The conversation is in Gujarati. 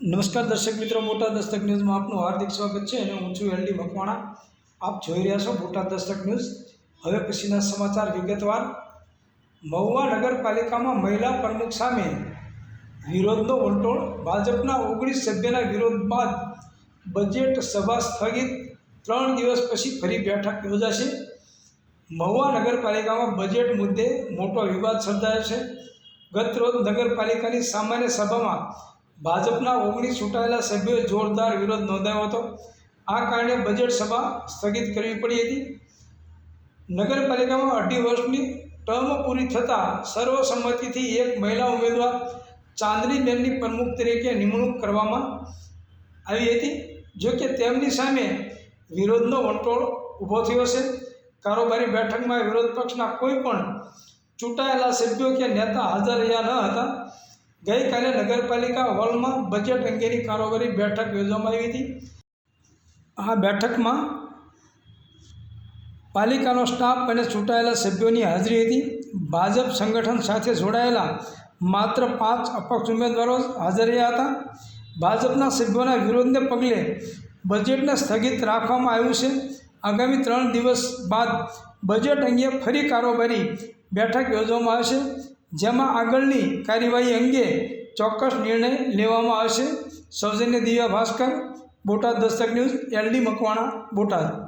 નમસ્કાર દર્શક મિત્રો, મોટા દસ્તક ન્યૂઝમાં આપનું હાર્દિક સ્વાગત છે અને હું છું એલડી મકવાણા. આપ જોઈ રહ્યા છો મોટા દસ્તક ન્યૂઝ. હવે પછીના સમાચાર વિગતવાર. મહુવા નગરપાલિકામાં મહિલા પ્રમુખ સામે વિરોધનો વંટોળ ભાજપના ઓગણીસ સભ્યના વિરોધ બાદ બજેટ સભા સ્થગિત. ત્રણ દિવસ પછી ફરી બેઠક યોજાશે. મહુવા નગરપાલિકામાં બજેટ મુદ્દે મોટો વિવાદ સર્જાયો છે. ગત રોજ નગરપાલિકાની સામાન્ય સભામાં ભાજપના ઓગણીસ ચૂંટાયેલા સભ્યોએ જોરદાર વિરોધ નોંધાયો હતો. આ કારણે બજેટ સભા સ્થગિત કરવી પડી હતી. નગરપાલિકામાં અઢી વર્ષની ટર્મ પૂરી થતાં સર્વસંમતિથી એક મહિલા ઉમેદવાર ચાંદનીબેનની પ્રમુખ તરીકે નિમણૂક કરવામાં આવી હતી, જો કે તેમની સામે વિરોધનો વંટોળ ઊભો થયો છે. કારોબારી બેઠકમાં વિરોધ પક્ષના કોઈ પણ ચૂંટાયેલા સભ્યો કે નેતા હાજર રહ્યા ન હતા. ગઈકાલે નગરપાલિકા હોલમાં બજેટ અંગેની કારોબારી બેઠક યોજવામાં આવી હતી. આ બેઠકમાં પાલિકાનો સ્ટાફ અને ચૂંટાયેલા સભ્યોની હાજરી હતી. ભાજપ સંગઠન સાથે જોડાયેલા માત્ર પાંચ અપક્ષ ઉમેદવારો હાજર રહ્યા હતા. ભાજપના સભ્યોના વિરોધને પગલે બજેટને સ્થગિત રાખવામાં આવ્યું છે. આગામી ત્રણ દિવસ બાદ બજેટ અંગે ફરી કારોબારી બેઠક યોજવામાં આવશે. જેમાં આગળની કાર્યવાહી અંગે ચોક્કસ નિર્ણય લેવામાં આવશે. સૌજન્ય દિવ્યા ભાસ્કર, બોટાદ દસ્તક ન્યૂઝ એલડી મકવાણા, બોટાદ.